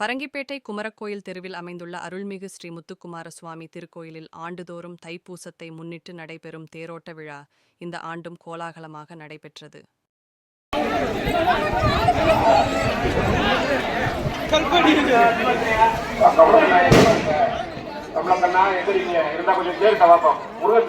பரங்கிப்பேட்டை குமரக்கோயில் தெருவில் அமைந்துள்ள அருள்மிகு ஸ்ரீ முத்துக்குமார சுவாமி திருக்கோயிலில் ஆண்டுதோறும் தைப்பூசத்தை முன்னிட்டு நடைபெறும் தேரோட்ட விழா இந்த ஆண்டும் கோலாகலமாக நடைபெற்றது. முருகன்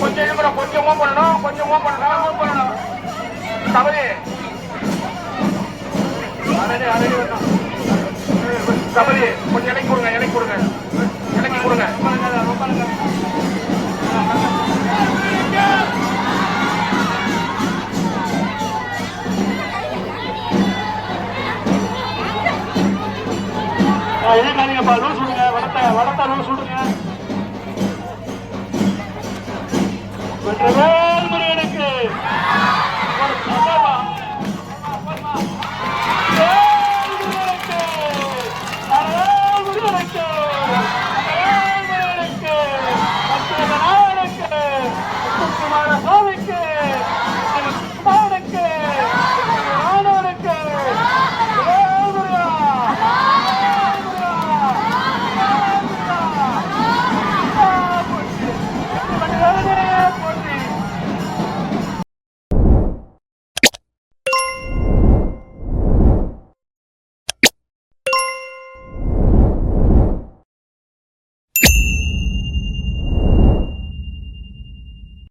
கொஞ்சம் இருக்கிறோம் கொஞ்சம் மூவ் பண்ணணும் கொஞ்சம் மூவ் பண்ணணும் மூவ் பண்ணணும் தவறு அடடே, அடடே, வேண்டாம். தவறு கொஞ்சம் இலைக்கு கொடுங்க இலைக்கு கொடுங்க இலைக்கு கொடுங்க இழுக்காதீங்கப்பா லூஸ் விடுங்க வடத்தை வடத்தை லூஸ் விடுங்க Monterrey.